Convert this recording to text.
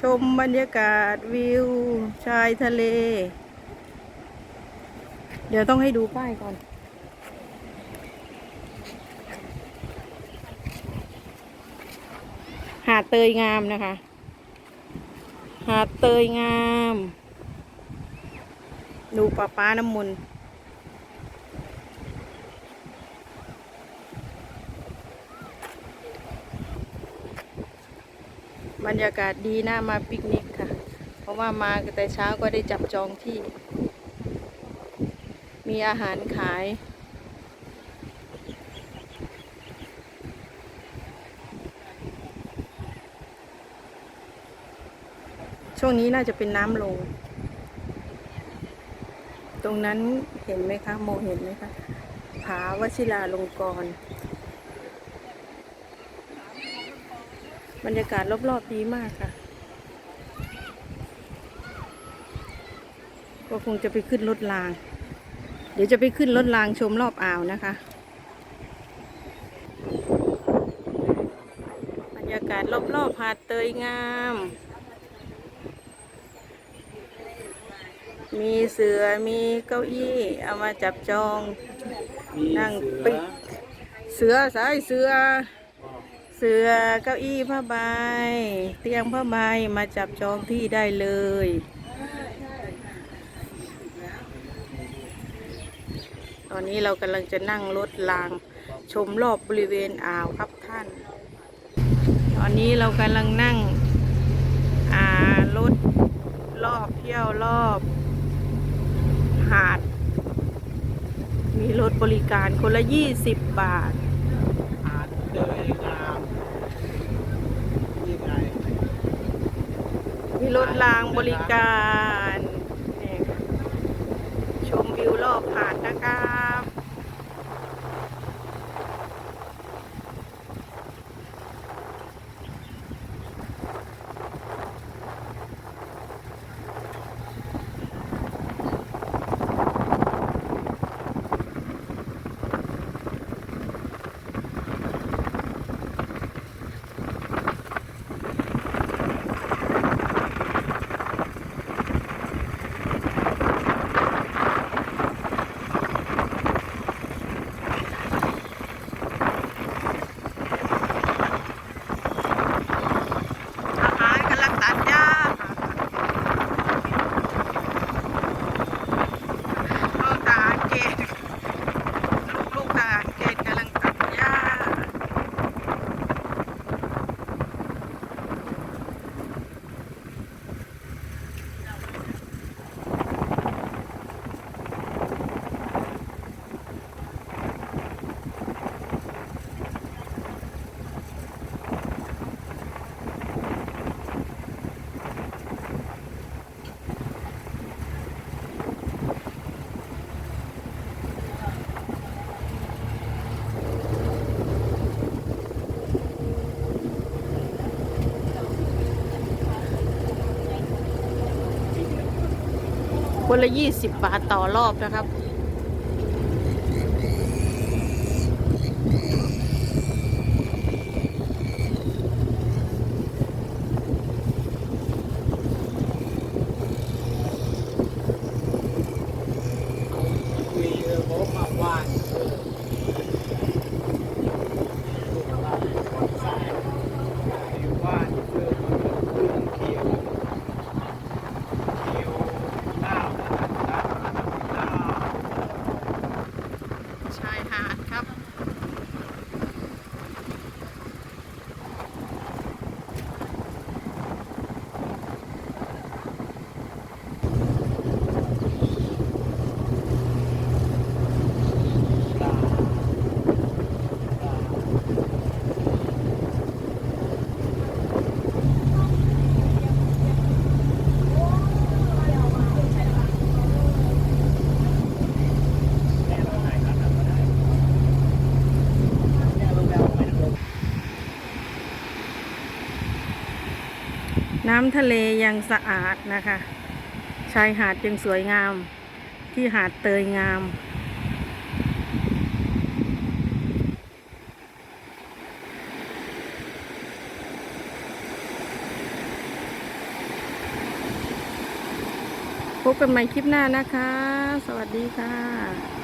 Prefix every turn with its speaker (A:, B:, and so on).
A: ชมบรรยากาศวิว ชายทะเล เดี๋ยวต้องให้ดูป้ายก่อน หาดเตยงามนะคะ หาดเตยงาม ดูป้าป้าน้ำมนต์ บรรยากาศดีน่ามาปิกนิกค่ะ เพราะว่ามาแต่เช้าก็ได้จับจองที่ มีอาหารขาย ช่วงนี้น่าจะเป็นน้ำลง ตรงนั้นเห็นไหมคะ โมเห็นไหมคะผาวชิราลงกรณ์ บรรยากาศรอบๆดีมากค่ะ ก็คงจะไปขึ้นรถราง เดี๋ยวจะไปขึ้นรถรางชมรอบอ่าวนะคะ บรรยากาศรอบๆหาดเตยงาม มีเสือมีเก้าอี้ เอามาจับจอง นั่งปิกเสือสายเสือ เสือเก้าอี้ผ้าใบ เตียงผ้าใบมาจับจองที่ได้เลย ตอนนี้เรากำลังจะนั่งรถราง ชมรอบบริเวณอ่าวครับท่าน ตอนนี้เรากำลังนั่งอ่ารถรอบเที่ยวรอบ หาด มีรถบริการคนละยี่สิบบาท
B: หาดเตยงามนี่ไง
A: มีรถรางบริการ ชมวิวรอบหาดนะคะบ อาหารกำลังตัดหญ้าลูกทหารเกณฑ์ลูกลูกทหารเกณฑ์กำลังตัดหญ้า คนละยี่สิบบาทต่อรอบนะครับ น้ำทะเลยังสะอาดนะคะ ชายหาดยังสวยงาม ที่หาดเตยงาม พบกันใหม่คลิปหน้านะคะ สวัสดีค่ะ